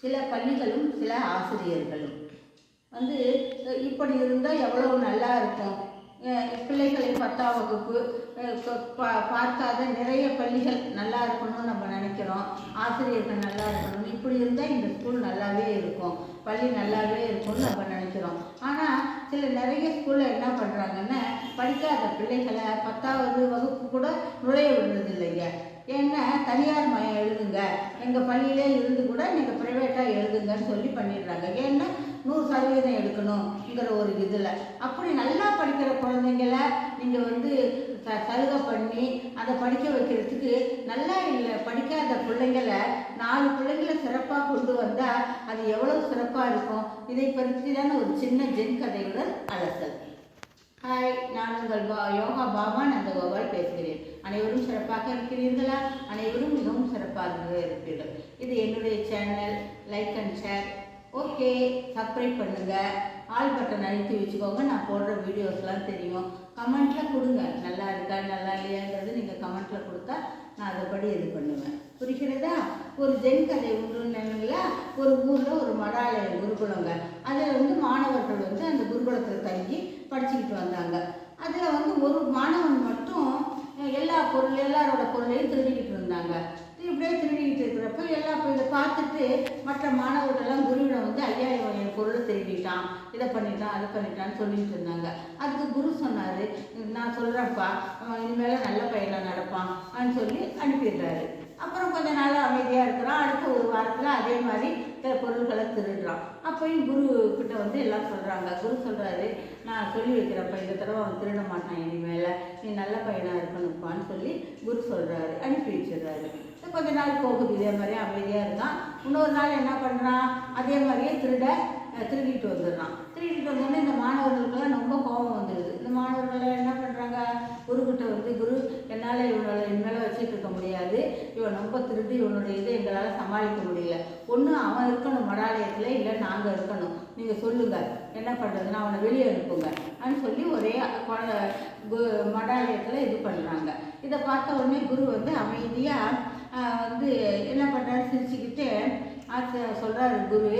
சில பள்ளிகளும் சில ஆசிரியர்களும். வந்து இப்படி இருந்தால் எவ்வளோ நல்லா இருக்கும்? பிள்ளைகளின் பிள்ளைகளை பத்தாம் வகுப்பு பா- பார்க்காத நிறைய பள்ளிகள் நல்லா இருக்கணும்னு நம்ம நினைக்கிறோம். ஆசிரியர்கள் நல்லா இருக்கணும். இப்படி இருந்தால் இந்த ஸ்கூல் நல்லாவே இருக்கும். பள்ளி நல்லாவே இருக்கும்னு நம்ம நினைக்கிறோம். ஆனால் சில நிறைய ஸ்கூலில் என்ன பண்ணுறாங்கன்னா படிக்காத பிள்ளைகளை பத்தாவது வகுப்பு கூட நுழைய விடுறது இல்லைங்க. ஏன்னா தனியார் மயம் எழுதுங்க. எங்கள் பள்ளியிலே இருந்து கூட நீங்கள் ப்ரைவேட்டாக எழுதுங்கன்னு சொல்லி பண்ணிடுறாங்க. ஏன்னா நூறு சதவீதம் எடுக்கணுங்கிற ஒரு இதில். அப்படி நல்லா படிக்கிற குழந்தைங்கள நீங்கள் வந்து ச சலுகை பண்ணி அதை படிக்க வைக்கிறதுக்கு நல்லா இல்லை படிக்காத பிள்ளைங்கள நாலு பிள்ளைங்கள சிறப்பாக கொண்டு வந்தால் அது எவ்வளோ சிறப்பாக இருக்கும்? இதை பற்றி தானே ஒரு சின்ன ஜென் கதையுடன் அலசல். ஹாய் நான் உங்கள் பா யோகா பாபா நந்தகோபால் பேசுகிறேன். அனைவரும் சிறப்பாக இருக்கிறீர்களா? அனைவரும் மிகவும் சிறப்பாக இருப்பீர்கள் இது என்னுடைய channel like and share okay subscribe பண்ணுங்க. ஆல் பட்டன் அழுத்தி வச்சுக்கோங்க. நான் போடுற வீடியோஸ்லாம் தெரியும். கமெண்ட்டில் கொடுங்க. நல்லா இருக்கா? நல்லா இல்லையாங்கிறது நீங்கள் கமெண்ட்டில் கொடுத்தா நான் அதைப்படி இது பண்ணுவேன். புரிகிறதா? ஒரு ஜென் கதை உண்டுன்னு ஒரு ஊரில் ஒரு மடாலய குருகுலங்க அதில் வந்து மாணவர்கள் வந்து அந்த குருகுலத்தில் தங்கி படிச்சுக்கிட்டு வந்தாங்க அதில் வந்து ஒரு மாணவன் மட்டும் அஹ், எல்லா பொருள் எல்லாரோட பொருளையும் திருடிக்கிட்டு இருந்தாங்க. இப்படியே திருடிக்கிட்டு இருக்கிறப்ப எல்லா இப்போ இதை பார்த்துட்டு மற்ற மாணவர்கள்லாம் குருவிடம் வந்து ஐயா இவன் என் பொருளை திருடிட்டான். இதை பண்ணிட்டான் அதை பண்ணிட்டான்னு சொல்லிட்டு இருந்தாங்க. அதுக்கு குரு சொன்னார் நான் சொல்கிறேன்ப்பா அவன் இனிமேல் நல்ல பையனாக நடப்பான் சொல்லி அனுப்பிடுறாரு. அப்புறம் கொஞ்ச நாள் அமைதியாக இருக்கிறான். அடுத்த ஒரு வாரத்தில் அதே மாதிரி சில பொருட்களை திருடுறான். அப்பயும் குரு கிட்ட வந்து எல்லாம் சொல்கிறாங்க குரு சொல்கிறாரு நான் சொல்லி வைக்கிறப்ப இந்த தடவை அவன் திருட மாட்டான் இனிமேல். நீ நல்ல பையனாக இருக்கணும்ப்பான்னு சொல்லி குரு சொல்கிறாரு அனுப்பி வச்சிடுறாரு. கொஞ்ச நாள் போகுது. இதே மாதிரி அமைதியாக இருந்தான். இன்னொரு நாள் என்ன பண்ணுறான் அதே மாதிரியே திருட திருடிட்டு வந்துடுறான். திருடிட்டு வந்தோடனே இந்த மாணவர்களுக்கெல்லாம் ரொம்ப கோபம் வந்துடுது இந்த மாணவர்கள் என்ன பண்ணுறாங்க குருக்கிட்ட வந்து குரு என்னால் இவனால் இனிமேல் வச்சுட்டு இருக்க முடியாது. இவன் ரொம்ப திருடி இவனுடைய இதை எங்களால் சமாளிக்க முடியல. ஒன்று அவன் இருக்கணும் மடாலயத்தில் இல்லை நாங்கள் இருக்கணும். நீங்கள் சொல்லுங்கள் என்ன பண்ணுறதுன்னா அவனை வெளியே அனுப்புங்க. அப்படின்னு சொல்லி ஒரே குழந்த கு- மடாலயத்தில் இது பண்ணுறாங்க இதை பார்த்த உடனே குரு வந்து அமைதியாக வந்து என்ன பண்ணுறாரு சிரிச்சுக்கிட்டு ஆசிரியர் சொல்கிறாரு குரு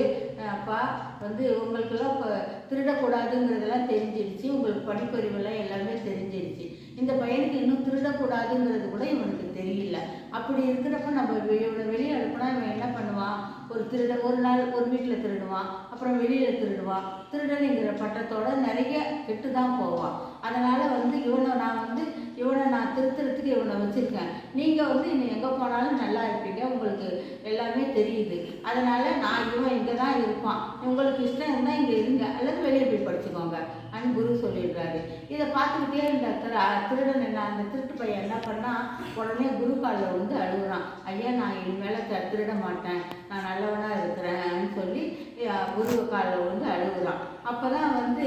அப்பா வந்து உங்களுக்கெல்லாம் இப்போ திருடக்கூடாதுங்கிறதெல்லாம் தெரிஞ்சிருச்சு. உங்களுக்கு படிப்பறிவெல்லாம் எல்லாமே இன்னும் கூட இவனுக்கு தெரியல. அப்படி இருக்கிறப்ப நம்ம இவனை வெளியே அனுப்புனா இவன் என்ன பண்ணுவான் ஒரு திருட ஒரு நாள் ஒரு வீட்டில் திருடுவான் அப்புறம் வெளியில் திருடுவான் திருடனுங்கிற பட்டத்தோட நிறைய கெட்டு தான் போவான் அதனால் வந்து இவனை வச்சுருக்கேன். நீங்கள் வந்து இன்னும் எங்கே போனாலும் நல்லா இருப்பீங்க. உங்களுக்கு எல்லாமே தெரியுது. அதனால் நான் இவன் இங்கே தான் இருப்பான். உங்களுக்கு இஷ்டம் இருந்தால் இங்கே இருங்க. அல்லது வெளியே போய் படிச்சுக்கோங்க. அப்படின்னு குரு சொல்லிடுறாரு. இதை பார்த்துக்கிட்டே இந்த திரு திருடன் என்ன அந்த திருட்டு பையன் என்ன பண்ணால் உடனே குரு காலில் வந்து அழுகுறான். ஐயா நான் இனிமேல் த- திருட மாட்டேன். நான் நல்லவனாக இருக்கிறேன்னு சொல்லி அஹ், காலில் வந்து அழுகுறான். அப்போ தான் வந்து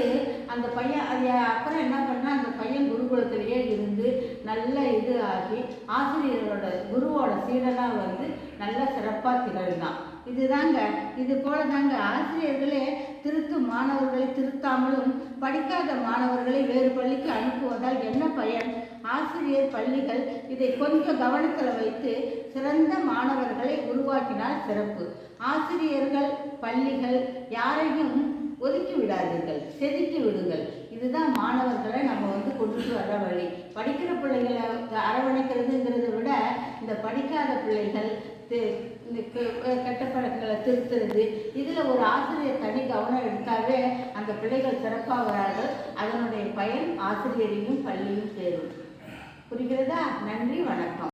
அந்த பையன் அது அப்புறம் என்ன பண்ணால் அந்த பையன் குருகுலத்திலேயே இருந்து நல்ல இது ஆகி ஆசிரியரோட குருவோட சீடனாக வந்து நல்ல சிறப்பாக திகழ்ந்தான். இதுதாங்க இது போல தாங்க ஆசிரியர்களே திருத்தும் மாணவர்களை திருத்தாமலும் படிக்காத மாணவர்களை வேறு பள்ளிக்கு அனுப்புவதால் என்ன பயன்? ஆசிரியர் பள்ளிகள் இதை கொஞ்சம் கவனத்தில் வைத்து சிறந்த மாணவர்களை உருவாக்கினால் சிறப்பு. ஆசிரியர்கள் பள்ளிகள் யாரையும் ஒதுக்கி விடாதீர்கள் செதுக்கி விடுங்கள். இதுதான் மாணவர்களை நம்ம வந்து கொண்டுட்டு வர வழி. படிக்கிற பிள்ளைகளை அரவணைக்கிறதுங்கிறத விட இந்த படிக்காத பிள்ளைகள் இந்த கெ- கெட்ட பழக்கங்களை திருத்துறது இதில் ஒரு ஆசிரியர் தனி கவனம் எடுத்தாவே அந்த பிள்ளைகள் சிறப்பாகிறார்கள். அதனுடைய பயன் ஆசிரியரையும் பள்ளியும் சேரும். புரிகிறதா? நன்றி வணக்கம்.